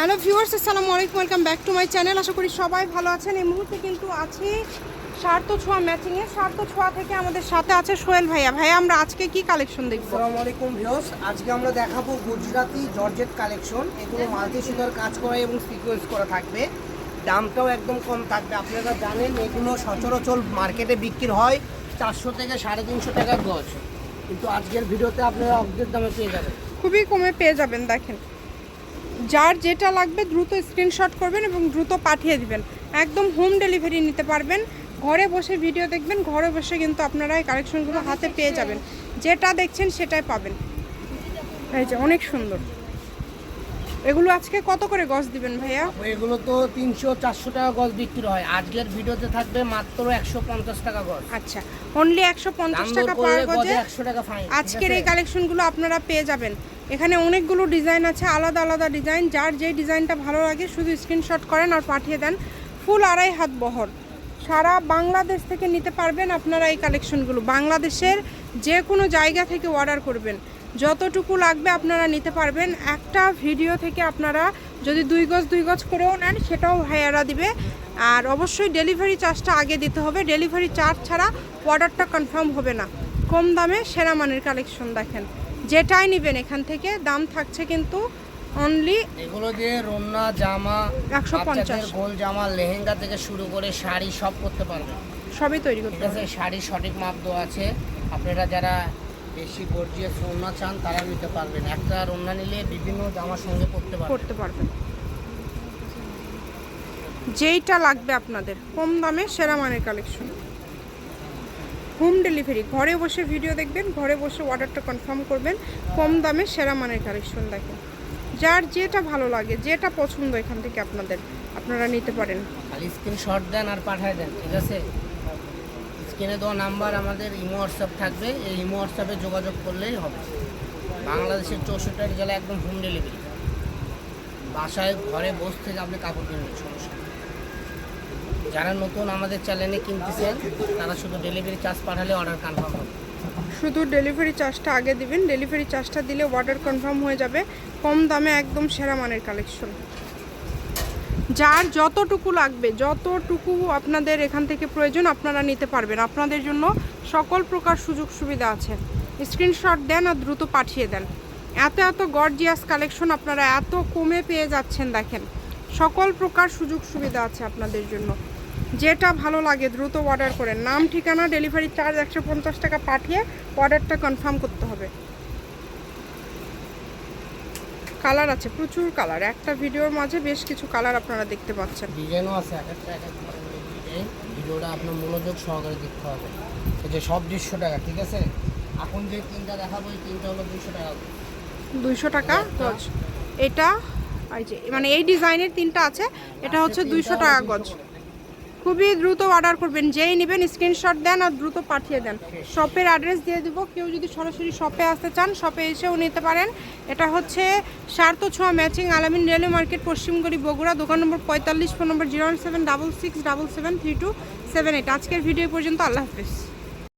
Hello viewers আসসালামু আলাইকুম welcome back to my channel. আশা করি সবাই ভালো আছেন। এই মুহূর্তে কিন্তু আছি সার্থ ছোঁয়া ম্যাচিংয়ে। সার্থ ছোঁয়া থেকে আমাদের সাথে আছে সোহেল ভাইয়া। ভাইয়া আমরা আজকে কি কালেকশন দেখব? আসসালামু আলাইকুম ভিউস আজকে আমরা দেখাবো গুজরাটি জর্জেট কালেকশন এগুলো মাল্টি সুতার কাজ করা এবং সিকোয়েন্স করা থাকবে। দামটাও একদম কম থাকবে। আপনারা জানেন এগুলো সচরাচর মার্কেটে বিক্রি হয় চারশো থেকে সাড়ে তিনশো টাকা গজ। কিন্তু আজকের ভিডিওতে আপনারা অর্ধেক দামে পেয়ে যাবেন। খুবই কমে পেয়ে যাবেন দেখেন। যার যেটা লাগবে দ্রুত স্ক্রিনশট করবেন এবং দ্রুত পাঠিয়ে দিবেন। একদম হোম ডেলিভারি নিতে পারবেন। ঘরে বসে ভিডিও দেখবেন, ঘরে বসে কিন্তু আপনারা এই কালেকশনগুলো হাতে পেয়ে যাবেন। যেটা দেখছেন সেটাই পাবেন। এই যে অনেক সুন্দর। এগুলো আজকে কত করে গজ দিবেন ভাইয়া? এগুলো তো তিনশো চারশো টাকা গজ বিক্রি হয়। আজকের ভিডিওতে থাকবে মাত্র একশো পঞ্চাশ টাকা গজ আচ্ছা অনলি একশো পঞ্চাশ টাকা পার গজে একশো টাকা ফাইন আজকের এই কালেকশনগুলো আপনারা পেয়ে যাবেন। এখানে অনেকগুলো ডিজাইন আছে আলাদা আলাদা ডিজাইন যার যে ডিজাইনটা ভালো লাগে শুধু স্ক্রিনশট করেন আর পাঠিয়ে দেন। ফুল আড়াই হাত বহর। সারা বাংলাদেশ থেকে নিতে পারবেন আপনারা এই কালেকশনগুলো বাংলাদেশের যে কোনো জায়গা থেকে অর্ডার করবেন। যতটুকু লাগবে আপনারা নিতে পারবেন। একটা ভিডিও থেকে আপনারা যদি দুই গজ দুই গজ করেও নেন সেটাও ভাইয়ারা দিবে। আর অবশ্যই ডেলিভারি চার্জটা আগে দিতে হবে। ডেলিভারি চার্জ ছাড়া অর্ডারটা কনফার্ম হবে না। কম দামে সেরা মানের কালেকশন দেখেন। যেটাই নেবেন এখান থেকে দাম থাকছে কিন্তু অনলি এগুলো দিয়ে রন্না জামা 150 বাচ্চাদের গোল জামা লেহেঙ্গা থেকে শুরু করে শাড়ি সব করতে পারবেন। সবই তৈরি করতে শাড়ির সঠিক মাপ দেওয়া আছে। আপনারা যারা বেশি গর্জিয়াস রন্না চান তারা নিতে পারবেন। একটা রন্না নিলে বিভিন্ন জামার সঙ্গে করতে পারবেন। করতে পারবেন। যেইটা লাগবে আপনাদের। কম দামে সেরা মানের কালেকশন হোম ডেলিভারি ঘরে বসে ভিডিও দেখবেন ঘরে বসে অর্ডারটা কনফার্ম করবেন কম দামে সেরা মানের কালেকশন দেখেন। যার যেটা ভালো লাগে যেটা পছন্দ এখান থেকে আপনাদের আপনারা নিতে পারেন। খালি স্ক্রিনশট দেন আর পাঠায় দেন ঠিক আছে? স্ক্রিনে দেওয়া নাম্বার আমাদের ইমো হোয়াটসঅ্যাপ থাকবে। এই ইমো হোয়াটসঅ্যাপে যোগাযোগ করলেই হবে। বাংলাদেশের চৌষট্টি জেলা একদম হোম ডেলিভারি বাসায়, ঘরে বসে থেকে আপনি কাপড় কিনবেন, সমস্যা যারা নতুন আমাদের চ্যানেলে কিনতেছেন, তারা শুধু ডেলিভারি চার্জ পাঠালে অর্ডার কনফার্ম হবে। শুধু ডেলিভারি চার্জটা আগে দিবেন। ডেলিভারি চার্জটা দিলে অর্ডার কনফার্ম হয়ে যাবে। কম দামে একদম সেরা মানের কালেকশন যার যতটুকু লাগবে, যতটুকু আপনাদের এখান থেকে প্রয়োজন আপনারা নিতে পারবেন। আপনাদের জন্য সকল প্রকার সুযোগ সুবিধা আছে। স্ক্রিনশট দেন আর দ্রুত পাঠিয়ে দেন। এত এত গর্জিয়াস কালেকশন আপনারা এত কমে পেয়ে যাচ্ছেন, দেখেন। সকল প্রকার সুযোগ সুবিধা আছে আপনাদের জন্য। যেটা ভালো লাগে, দ্রুত অর্ডার করেন। নাম, ঠিকানা ডেলিভারি চার্জ একশো পঞ্চাশ টাকা পাঠিয়ে অর্ডারটা কনফার্ম করতে হবে। কালার আছে প্রচুর কালার। একটা ভিডিওর মাঝে বেশ কিছু কালার আপনারা দেখতে পাচ্ছেন। ডিজাইনও আছে এক একটা এক এক ধরনের ডিজাইন। ভিডিওটা আপনার মনোযোগ সহকারে দেখতে হবে। এই যে সব দৃশ্য টাকা ঠিক আছে? এখন যে তিনটা দেখাবো এই তিনটা হলো দুশো টাকা দুইশো টাকা? গজ। এটা এই যে মানে এই ডিজাইনের তিনটা আছে এটা হচ্ছে দুইশো টাকা গজ। খুবই দ্রুত অর্ডার করবেন। যেই নেবেন স্ক্রিনশট দেন আর দ্রুত পাঠিয়ে দেন। শপের অ্যাড্রেস দিয়ে দেবো। কেউ যদি সরাসরি শপে আসতে চান শপে এসেও নিতে পারেন। এটা হচ্ছে সার্থ ছোঁয়া ম্যাচিং আলামিন রেলওয়ে মার্কেট পশ্চিমগড়ি বগুড়া, দোকান নম্বর পঁয়তাল্লিশ phone number zero seven double six double seven three two seven eight আজকের ভিডিও পর্যন্ত, আল্লাহ হাফিজ।